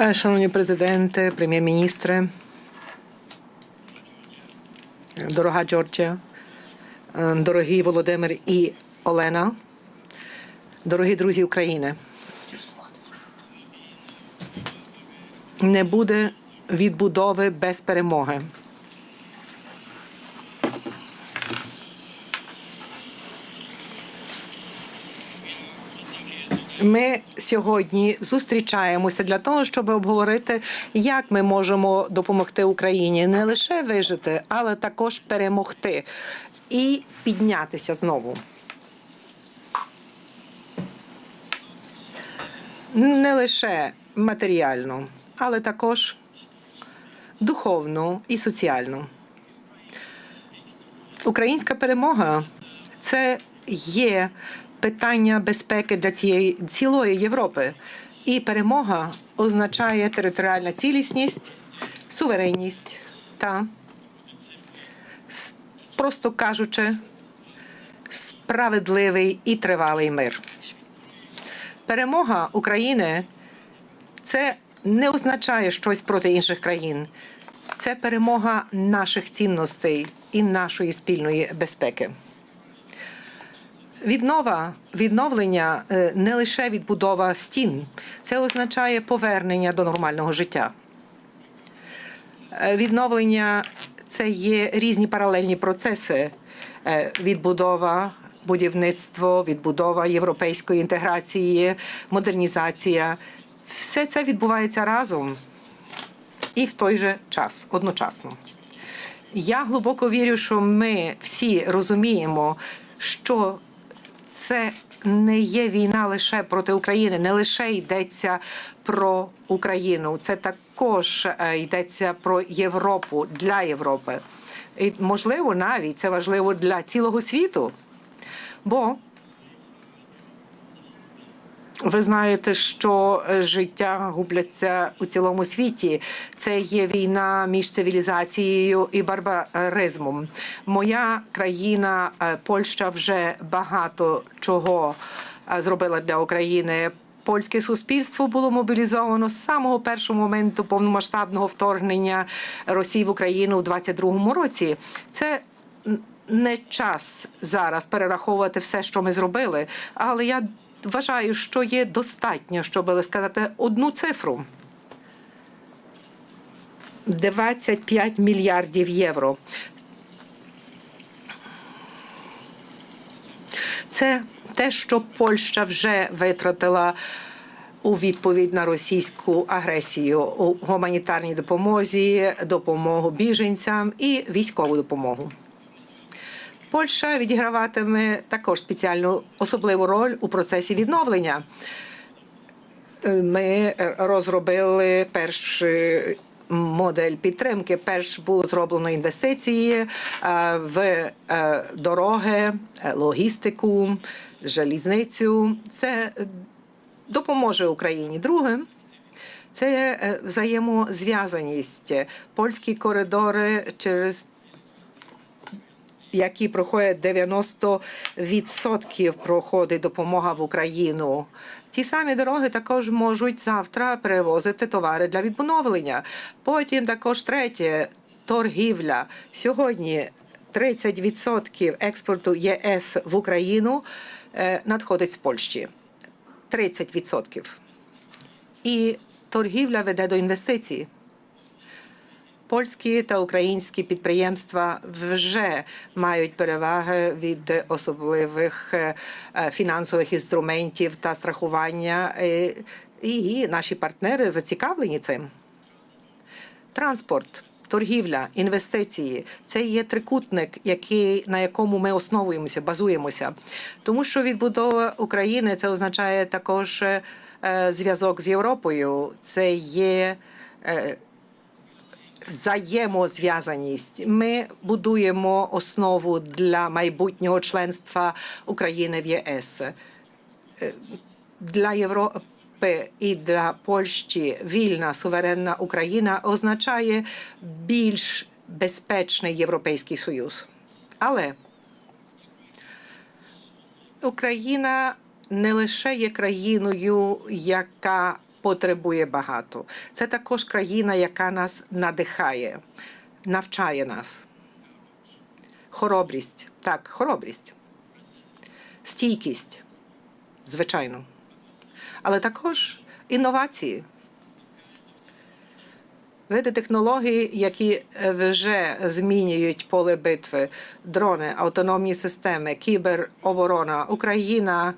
Е, Шановні президенти, прем'єр-міністри, дорога Джорджія, е, дорогі Володимир і Олена, дорогі друзі України. Не буде відбудови без перемоги. Ми сьогодні зустрічаємося для того, щоб обговорити, як ми можемо допомогти Україні не лише вижити, але також перемогти і піднятися знову. Не лише матеріально, але також духовно і соціально. Українська перемога це є питання безпеки для цієї цілої Європи. І перемога означає територіальна цілісність, суверенність та, просто кажучи, справедливий і тривалий мир. Перемога України це не означає щось проти інших країн. Це перемога наших цінностей і нашої спільної безпеки. Віднова відновлення е, не лише відбудова стін, це означає повернення до нормального життя. Е, Відновлення це є різні паралельні процеси: Е, відбудова, будівництво, відбудова європейської інтеграції, модернізація. Все це відбувається разом і в той же час одночасно. Я глибоко вірю, що ми всі розуміємо, що це не є війна лише проти України, не лише йдеться про Україну. Це також е, йдеться про Європу для Європи. І можливо, навіть це важливо для цілого світу. Бо ви знаєте, що е, життя губляться у цілому світі. Це є війна між цивілізацією і барбаризмом. Моя країна, е, Польща, вже багато чого е, зробила для України. Польське суспільство було мобілізовано з самого першого моменту повномасштабного вторгнення Росії в Україну у 22-му році. Це не час зараз перераховувати все, що ми зробили, але я вважаю, що є достатньо, щоб сказати одну цифру. 25 мільярдів євро. Це те, що Польща вже витратила у відповідь на російську агресію у гуманітарній допомозі, допомогу біженцям і військову допомогу. Польща відіграватиме також спеціальну особливу роль у процесі відновлення. Е, Ми розробили перший модель підтримки. Перш було зроблено інвестиції е, в е, дороги, логістику, залізницю. Це допоможе Україні. Друге. Це взаємозв'язаність. Польські коридори через які проходять 90% проходить допомога в Україну. Ті самі дороги також можуть завтра перевозити товари для відновлення. Потім також третє торгівля. Сьогодні 30% експорту ЄС в Україну е, надходить з Польщі. 30%. І торгівля веде до інвестицій. Польські та українські підприємства вже мають переваги від особливих е, е, фінансових інструментів та страхування, е, і наші партнери зацікавлені цим. Транспорт, торгівля, інвестиції це є трикутник, який на якому ми основуємося, базуємося. Тому що відбудова України це означає також зв'язок з Європою. Це є взаємозв'язаність. Ми будуємо основу для майбутнього членства України в ЄС. Е, Для Європи і для Польщі вільна суверенна Україна означає більш безпечний Європейський Союз. Але Україна не лише є країною, яка потребує багато. Це також країна, яка нас надихає, навчає нас. Хоробрість. Так, хоробрість. Стійкість, звичайно. Але також інновації. Види технологій, які е, вже змінюють поле битви, дрони, автономні системи, кібероборона. Україна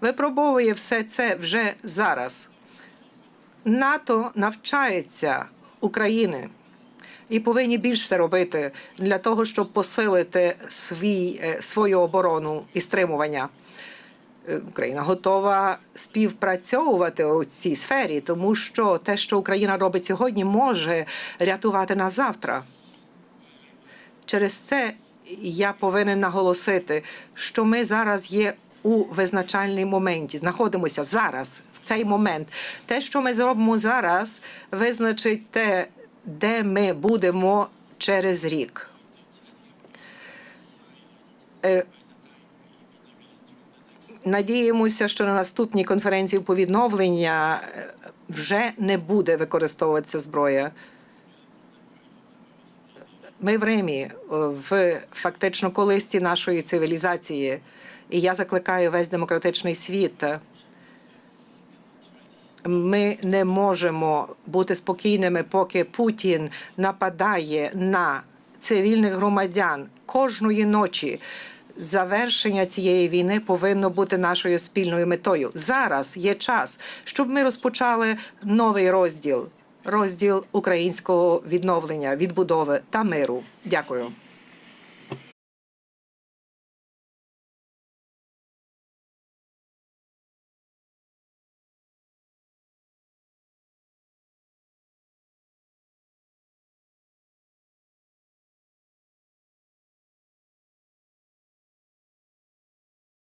випробовує все це вже зараз. НАТО навчається України і повинні більше робити для того, щоб посилити свій, е, свою оборону і стримування. Е, Україна готова співпрацьовувати у цій сфері, тому що те, що Україна робить сьогодні, може рятувати нас завтра. Через це я повинен наголосити, що ми зараз є у визначальній моменті, знаходимося зараз, цей момент. Те, що ми зробимо зараз, визначить те, де ми будемо через рік. Е, Надіємося, що на наступній конференції по відновлення е, вже не буде використовуватися зброя. Ми в Римі, е, в фактично колисті нашої цивілізації, і я закликаю весь демократичний світ. Ми не можемо бути спокійними, поки Путін нападає на цивільних громадян кожної ночі. Завершення цієї війни повинно бути нашою спільною метою. Зараз є час, щоб ми розпочали новий розділ розділ українського відновлення, відбудови та миру. Дякую.